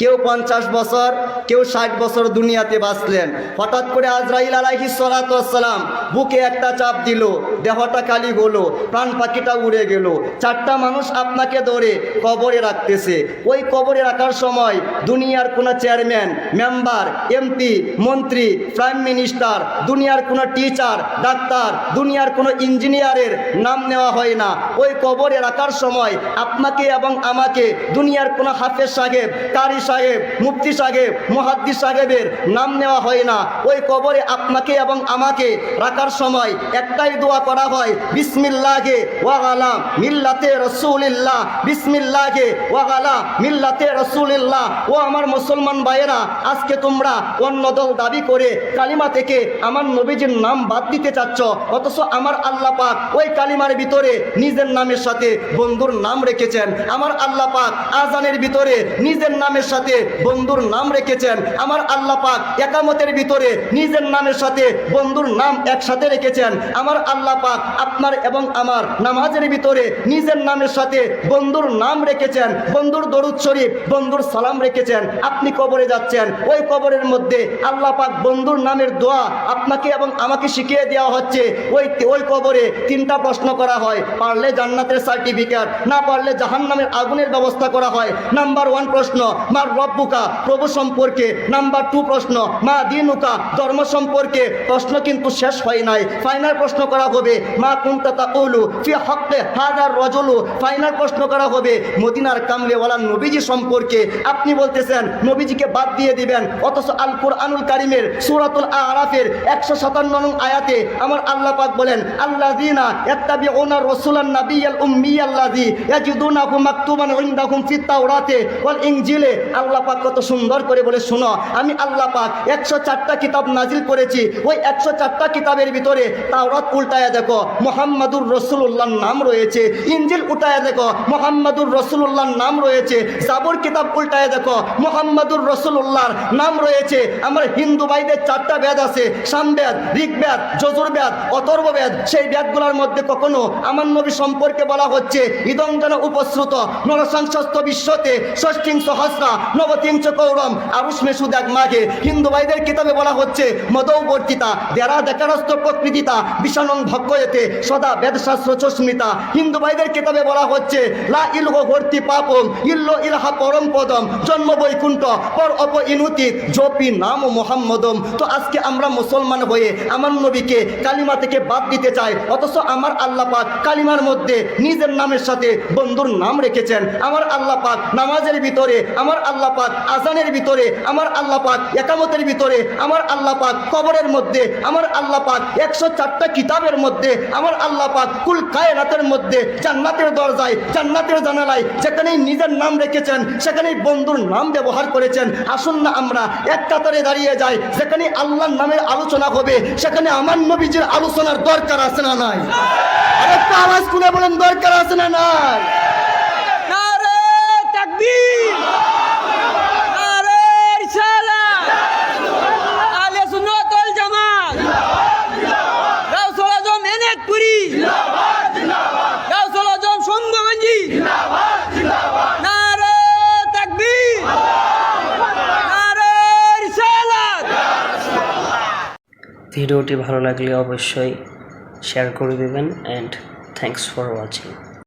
কেউ পঞ্চাশ বছর, কেউ ষাট বছর দুনিয়াতে বাঁচলেন। হঠাৎ করে আজরাইল আলাহি সালাম বুকে একটা চাপ দিল, দেহটা খালি হলো, প্রাণ পাখিটা উড়ে গেল। চারটা মানুষ আপনাকে ধরে কবরে রাখতেছে। ওই কবরে রাখার সময় দুনিয়ার কোনো চেয়ারম্যান, মেম্বার, এমপি, মন্ত্রী, প্রাইম মিনিস্টার, দুনিয়ার কোনো টিচার, ডাক্তার, দুনিয়ার কোনো ইঞ্জিনিয়ারের নাম নেওয়া হয় না। ওই কবরে রাখার সময় আপনাকে এবং আমাকে দুনিয়ার কোনো হাফেজ সাহেব, কারি সাহেব, মুফতি সাহেব, মুহাদ্দিস সাহেবের নাম নেওয়া হয় না। ওই কবরে আপনাকে এবং আমাকে রাখার সময় একটাই দোয়া করা হয়, বিসমিল্লাহে ওয়াগালা মিল্লাতে রসুলিল্লাহ, বিসমিল্লাহে ওয়াগালা মিল্লাতে রসুলিল্লাহ। ও আমার মুসলমান ভাইয়েরা, আজকে তোমরা অন্য দল দাবি করে কালিমা থেকে আমার নবীজির নাম বাদ দিতে চাচ্ছ, অথচ আমার আল্লাহ পাক ওই কালিমার ভিতরে নিজের নামের সাথে বন্ধুর নাম রেখেছেন। আমার আল্লাহ পাক আজানের ভিতরে নিজের নামের সাথে বন্ধুর নাম রেখেছেন। আমার আল্লাহ পাক একামতের ভিতরে নিজের নামের সাথে বন্ধুর নাম একসাথে রেখেছেন। আমার আল্লাহ পাক আপনার এবং আমার নামাজের ভিতরে নিজের নামের সাথে বন্ধুর নাম রেখেছেন। বন্ধুর দরুদ শরীফ, বন্ধুর সালাম রেখেছেন। আপনি কবরে যাচ্ছেন। ওই কবরের মধ্যে আল্লাহ পাক বন্ধুর নামের দোয়া আপনাকে এবং আমাকে শিখিয়ে দেওয়া হচ্ছে। ওই ওই কবরে তিনটা প্রশ্ন করা হয়। পারলে জান্নাতের সার্টিফিকেট না পারলে জাহান্নামের আগুনের ব্যবস্থা করা হয়। নাম্বার ওয়ান প্রশ্ন মা রব্বুকা প্রভু সম্পর্কে নাম্বার টু প্রশ্ন, মা দিনুকা ধর্ম সম্পর্কে প্রশ্ন কিন্তু শেষ হয় নাই। ফাইনাল প্রশ্ন করা হবে, মা কুন্তাতা উলু ফি হকতে হাজার রজলু। ফাইনাল প্রশ্ন করা হবে, মদিনার কামলেওয়ালা নবীজি সম্পর্কে। আপনি বলতেছেন, নবীজিকে বাদ দিয়ে দিবেন, অথচ আল কোরআনুল কারিমের সুরাতুল আরাফের একশো সাতান্ন নং আয়াতে আমার আল্লাহ পাক বলেন আল্লাহ দিনা এত্তাবি ওনার রসুলান নাবিয়াল উম্মি আল্লাদি ইয়াজিদুনাহু মাকতুবান ইনদাহুম ফিত তাওরাতে ওয়াল ইনজিলে আল্লাহ পাক কত সুন্দর করে বলে, শুনো, আমি আল্লাহ পাক একশো চারটা কিতাব নাজিল করেছি। ওই একশো চারটা কিতাবের ভিতরে তাওরাত উল্টায়া দেখো, মোহাম্মদুর রসুল্লাহর নাম রয়েছে। ইঞ্জিল উল্টায়া দেখো, মোহাম্মদুর রসুল্লাহর নাম রয়েছে। জাবর কিতাব উল্টায়া দেখো, মোহাম্মদুর রসুল্লাহর নাম রয়েছে। আমার হিন্দু ভাইদের চারটা বেদ আছে সামবেদ ঋগ্বেদ যজুর্বেদ অথর্ব বেদ। সেই বেদগুলোর মধ্যে কখনো আমার নবী সম্পর্কে বলা হচ্ছে, ইদং যেন উপশ্রুত নরসংসস্ত বিশ্বতে ষষ্ঠিং সহস্রা নবতিংশ কৌরম আরুষ্মে সুদাগ মাঘে হিন্দু ভাইদের কিতাবে বলা হচ্ছে মদৌবর্তিতা দেরা দেখারস্থ প্রকৃতিতা বিষানং ভক্ষয়েতে সদা বেদশাস্ত্র চস্মিতা। হিন্দু ভাইদের কিতাবে বলা হচ্ছে, লা ইলহ ভর্তি পাপম, ইল্ল ইলাহা পরম পদম, জন্ম বৈকুণ্ঠ, পর অপ ইনুতি জপি নাম মোহাম্মদম। তো আজকে আমরা মুসলমান হয়ে আমার নবীকে কালিমা থেকে বাদ দিতে চাই, অথচ আমার আল্লাহ পাক কালিমার মধ্যে নিজের নামের সাথে বন্ধুর নাম রেখেছেন। আমার আল্লাহ পাক নামাজের ভিতরে আমার আল্লাহ পাক আজানের ভিতরে, আমার আল্লাহ পাক একামতের ভিতরে, আমার আল্লাহ পাক কবরের মধ্যে, আমার আল্লাহ পাক একশো চারটা কিতাবের মধ্যে, আমার আল্লাহ পাক কুল কায়নাতের মধ্যে, জান্নাতের দরজায়, জান্নাতের জানালায় যেখানেই নিজের নাম রেখেছেন, সেখানেই বন্ধুর নাম ব্যবহার করেছেন। আসুন না আমরা এক কাতারে দাঁড়িয়ে যাই, যেখানে আল্লাহর নামের আলোচনা হবে, সেখানে আমার নবীজির আলোচনার দরকার আছে না নাই? আরেকটা আওয়াজ শুনে বলেন, দরকার আছে না নাই? ভিডিওটি ভালো লাগলে অবশ্যই শেয়ার করে দেবেন অ্যান্ড থ্যাংকস ফর ওয়াচিং